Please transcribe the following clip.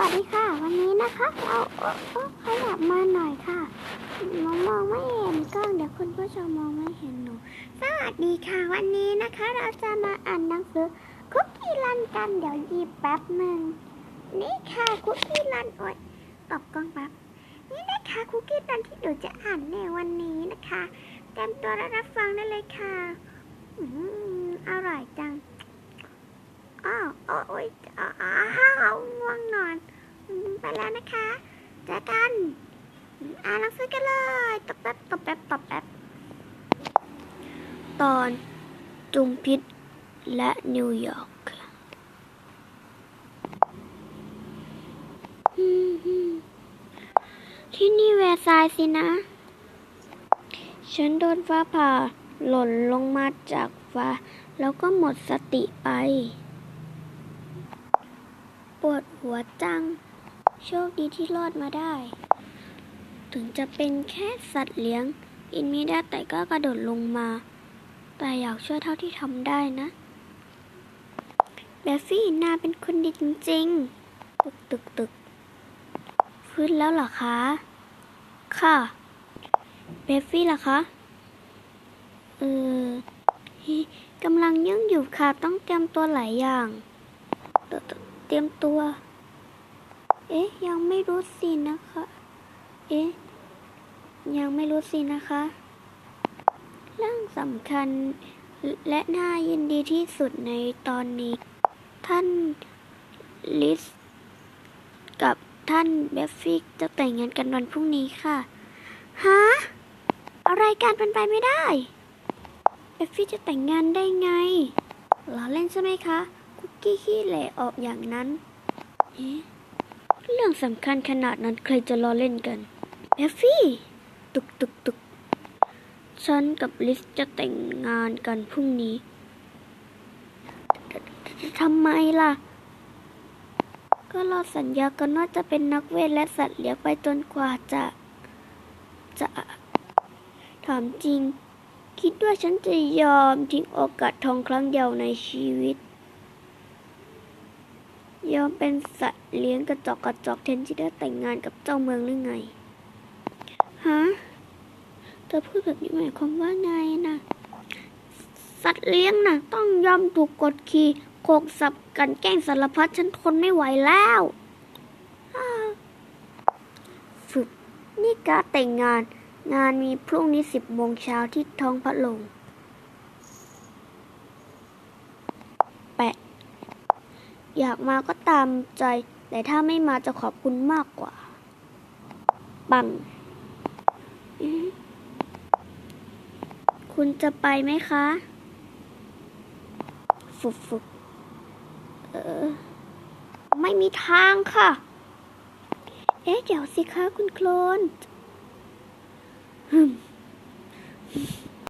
สวัสดีค่ะ วันนี้นะคะเราขยับมาหน่อยค่ะมองมองไม่เห็นกล้องเดี๋ยวคุณผู้ชมมองไม่เห็นหนูสวัสดีค่ะ วันนี้นะคะ เราจะมาอ่านหนังสือคุกกี้รันกันเดี๋ยวหยิบแป๊บหนึ่งนี่ค่ะคุกกี้รันโอ๊ยตบกล้องแป๊บนี่นะคะคุกกี้รันที่หนูจะอ่านในวันนี้นะคะเตรียมตัวรับฟังได้เลยค่ะอืมอร่อยจังอ้าวโอ๊ยอ้าวง่วงนอ อืมไปแล้วนะคะเจอกันอืมอ่านหนังสือกันเลยตบแป๊บตบแป๊บตบแป๊บตอนจุมพิษและนิวยอร์กอืมฮึ่มที่นี่แวร์ซายน์สินะ ฉันโดนฟ้าผ่าหล่นลงมาจากฟ้า แล้วก็หมดสติไป ปวดหัวจัง โชคดีที่รอดมาได้ ถึงจะเป็นแค่สัตว์เลี้ยงอินไม่ได้แต่ก็กระโดดลงมา แต่อยากช่วยเท่าที่ทำได้นะเบฟฟี่นาเป็นคนดีจริงๆ ตึกตึกตึกฟื้นแล้วเหรอคะ ค่ะ เบฟฟี่ล่ะคะ เออกำลังยุ่งอยู่ค่ะ ต้องเตรียมตัวหลายอย่าง เตเตเตรียมตัว เอ๊ะ ยังไม่รู้สินะคะ เอ๊ะ ยังไม่รู้สินะคะ เรื่องสำคัญและน่ายินดีที่สุดในตอนนี้ ท่านลิสกับท่านเบฟฟิกจะแต่งงานกันวันพรุ่งนี้ค่ะ ฮะ อะไรการเป็นไปไม่ได้เบฟฟิกจะแต่งงานได้ไงล้อเล่นใช่ไหมคะ คุกกี้ขี้เหล่ออกอย่างนั้น เอ๊ะ รื่องสำคัญขนาดนั้นใครจะล้อเล่นกันเบฟฟี่ ตุกตุกตุกฉันกับลิสจะแต่งงานกันพรุ่งนี้ ทำไมล่ะ ก็เราสัญญากันว่าจะเป็นนักเวทและสัตว์เลี้ยงไปจนกว่าจะ จะ ถามจริง คิดว่าฉันจะยอมทิ้งโอกาสทองครั้งเดียวในชีวิต ยอมเป็นสัตว์เลี้ยงกระจอกกระจอกแทนที่ได้แต่งงานกับเจ้าเมืองหรือไง ฮะ เธอพูดแบบนี้หมายความว่าไงนะ สัตว์เลี้ยงนะต้องยอมถูกกดขี่โขกสับกันแกล้งสารพัดฉันทนไม่ไหวแล้วอ้าวฝึกนี่การดแต่งงาน งานมีพรุ่งนี้สิบโมงเช้าที่ท้องพระโลงแปะ อยากมาก็ตามใจ แต่ถ้าไม่มาจะขอบคุณมากกว่า ปัง คุณจะไปไหมคะฟุบฟุบเออ ไม่มีทางค่ะ เอ๊ะ เดี๋ยวสิคะคุณโคลนฮึม